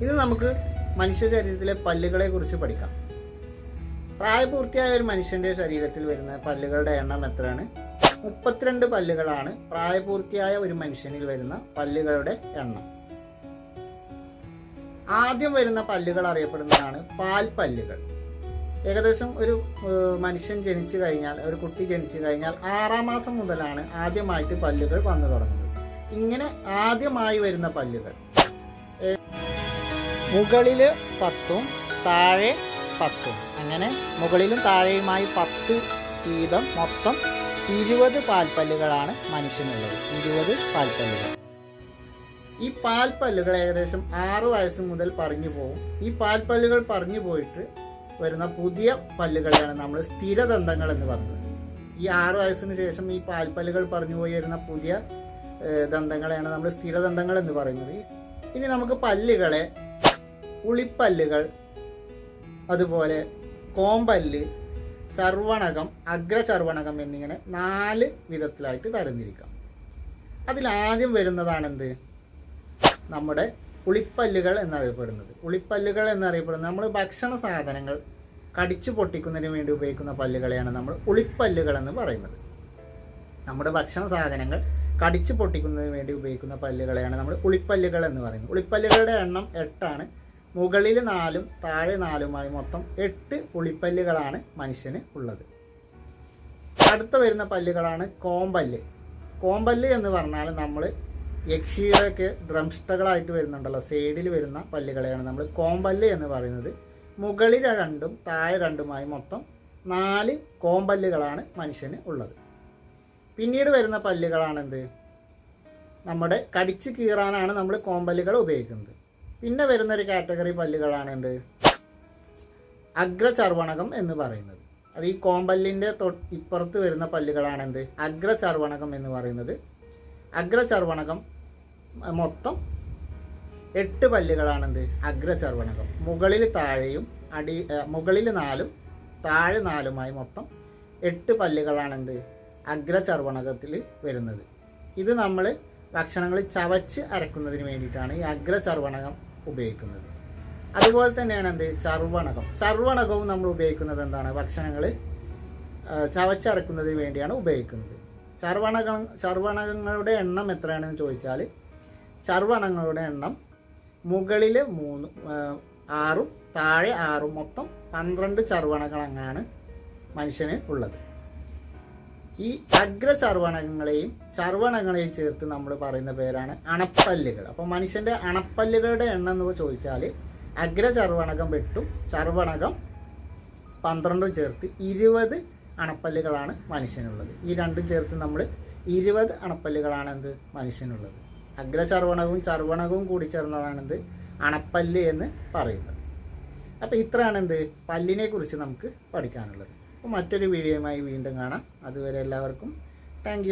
ഇത് നമുക്ക് മനുഷ്യ ശരീരത്തിലെ പല്ലുകളെ കുറിച്ച് പഠിക്കാം. പ്രായപൂർത്തിയായ ഒരു മനുഷ്യന്റെ ശരീരത്തിൽ വരുന്ന പല്ലുകളുടെ എണ്ണം എത്രയാണ്? മുപ്പത്തിരണ്ട് പല്ലുകളാണ് പ്രായപൂർത്തിയായ ഒരു മനുഷ്യനിൽ വരുന്ന പല്ലുകളുടെ എണ്ണം. ആദ്യം വരുന്ന പല്ലുകൾ അറിയപ്പെടുന്നതാണ് പാൽ പല്ലുകൾ. ഏകദേശം ഒരു മനുഷ്യൻ ജനിച്ചു കഴിഞ്ഞാൽ ഒരു കുട്ടി ജനിച്ചു കഴിഞ്ഞാൽ ആറാം മാസം മുതലാണ് ആദ്യമായിട്ട് പല്ലുകൾ വന്നു തുടങ്ങുന്നത്. ഇങ്ങനെ ആദ്യമായി വരുന്ന പല്ലുകൾ. മുകളിൽ പത്തും താഴെ പത്തും. അങ്ങനെ മുകളിലും താഴെയുമായി പത്ത് വീതം മൊത്തം ഇരുപത് പാൽപ്പല്ലുകളാണ് മനുഷ്യനുള്ളത്. ഇരുപത് പാൽപ്പല്ലുകൾ. ഈ പാൽപ്പല്ലുകൾ ഏകദേശം ആറ് വയസ്സ് മുതൽ പറഞ്ഞു പോകും ഈ പാൽപ്പല്ലുകൾ പറഞ്ഞു പോയിട്ട് വരുന്ന പുതിയ പല്ലുകളെയാണ് നമ്മൾ സ്ഥിരദന്തങ്ങൾ എന്ന് പറയുന്നത് ഈ ആറ് വയസ്സിന് ശേഷം ഈ പാൽപ്പല്ലുകൾ പറഞ്ഞു പോയി വരുന്ന പുതിയ ദന്തങ്ങളെയാണ് നമ്മൾ സ്ഥിരദന്തങ്ങൾ എന്ന് പറയുന്നത്. ഇനി നമുക്ക് പല്ലുകളെ ഉളിപ്പല്ലുകൾ അതുപോലെ കോമ്പല്ല് ചർവണകം അഗ്രചർവണകം എന്നിങ്ങനെ നാല് വിധത്തിലായിട്ട് തരംതിരിക്കാം. അതിലാദ്യം വരുന്നതാണെന്ത്? നമ്മുടെ ഉളിപ്പല്ലുകൾ എന്നറിയപ്പെടുന്നത്. ഉളിപ്പല്ലുകൾ എന്നറിയപ്പെടുന്നത് നമ്മൾ ഭക്ഷണ സാധനങ്ങൾ കടിച്ചു പൊട്ടിക്കുന്നതിന് വേണ്ടി ഉപയോഗിക്കുന്ന പല്ലുകളെയാണ് നമ്മൾ ഉളിപ്പല്ലുകൾ എന്ന് പറയുന്നത്. നമ്മുടെ ഭക്ഷണ സാധനങ്ങൾ കടിച്ചു പൊട്ടിക്കുന്നതിന് വേണ്ടി ഉപയോഗിക്കുന്ന പല്ലുകളെയാണ് നമ്മൾ ഉളിപ്പല്ലുകൾ എന്ന് പറയുന്നത്. ഉളിപ്പല്ലുകളുടെ എണ്ണം എട്ടാണ്. മുകളിൽ നാലും താഴെ നാലുമായി മൊത്തം എട്ട് ഉളിപ്പല്ലുകളാണ് മനുഷ്യന് ഉള്ളത്. അടുത്ത വരുന്ന പല്ലുകളാണ് കോമ്പല്ല്. കോമ്പല്ല് എന്ന് പറഞ്ഞാൽ നമ്മൾ യക്ഷിയുടെയൊക്കെ ദ്രംഷ്ടകളായിട്ട് വരുന്നുണ്ടല്ലോ. സൈഡിൽ വരുന്ന പല്ലുകളെയാണ് നമ്മൾ കോമ്പല്ല് എന്ന് പറയുന്നത്. മുകളിൽ രണ്ടും താഴെ രണ്ടുമായി മൊത്തം നാല് കോമ്പല്ലുകളാണ് മനുഷ്യന് ഉള്ളത്. പിന്നീട് വരുന്ന പല്ലുകളാണെന്ത്? നമ്മുടെ കടിച്ചു കീറാനാണ് നമ്മൾ കോമ്പല്ലുകൾ ഉപയോഗിക്കുന്നത്. പിന്നെ വരുന്ന ഒരു കാറ്റഗറി പല്ലുകളാണ് എന്ത് അഗ്രചർവണകം എന്ന് പറയുന്നത്. അത് ഈ കോമ്പല്ലിന്റെ തൊ ഇപ്പുറത്ത് വരുന്ന പല്ലുകളാണ് എന്ത് അഗ്രചർവണകം എന്ന് പറയുന്നത്. അഗ്രചർവണകം മൊത്തം എട്ട് പല്ലുകളാണെന്ത്? അഗ്രചർവണകം. മുകളിൽ താഴെയും അടി മുകളിൽ നാലും താഴെ നാലുമായി മൊത്തം എട്ട് പല്ലുകളാണെന്ത്? അഗ്രചർവണകത്തിൽ വരുന്നത്. ഇത് നമ്മൾ ഭക്ഷണങ്ങൾ ചവച്ച് അരക്കുന്നതിന് വേണ്ടിയിട്ടാണ് ഈ അഗ്രചർവണകം ഉപയോഗിക്കുന്നത്. അതുപോലെ തന്നെയാണ് എന്ത്? ചർവണകം ചർവണകവും നമ്മൾ ഉപയോഗിക്കുന്നത് എന്താണ്? ഭക്ഷണങ്ങൾ ചവച്ചറക്കുന്നതിന് വേണ്ടിയാണ് ഉപയോഗിക്കുന്നത്. ചർവണകം ചർവണകങ്ങളുടെ എണ്ണം എത്രയാണെന്ന് ചോദിച്ചാൽ ചർവണങ്ങളുടെ എണ്ണം മുകളിൽ മൂന്ന് ആറും താഴെ ആറും മൊത്തം പന്ത്രണ്ട് ചർവണകളങ്ങാണ് മനുഷ്യന് ഉള്ളത്. ഈ അഗ്രചർവണങ്ങളെയും ചർവണങ്ങളെയും ചേർത്ത് നമ്മൾ പറയുന്ന പേരാണ് അണപ്പല്ലുകൾ. അപ്പോൾ മനുഷ്യന്റെ അണപ്പല്ലുകളുടെ എണ്ണം എന്ന് ചോദിച്ചാൽ അഗ്രചർവണകം വെട്ടും ചർവണകം പന്ത്രണ്ടും ചേർത്ത് ഇരുപത് അണപ്പല്ലുകളാണ് മനുഷ്യനുള്ളത്. ഈ രണ്ടും ചേർത്ത് നമ്മൾ ഇരുപത് അണപ്പല്ലുകളാണ് എന്ത്? മനുഷ്യനുള്ളത്. അഗ്രചർവണകവും ചർവണകവും കൂടി ചേർന്നതാണെന്ത് അണപ്പല്ല് എന്ന് പറയുന്നത്. അപ്പോൾ ഇത്രയാണ് എന്ത്? പല്ലിനെ കുറിച്ച് നമുക്ക് പഠിക്കാനുള്ളത്. മറ്റൊരു വീഡിയോയുമായി വീണ്ടും കാണാം. അതുവരെ എല്ലാവർക്കും താങ്ക്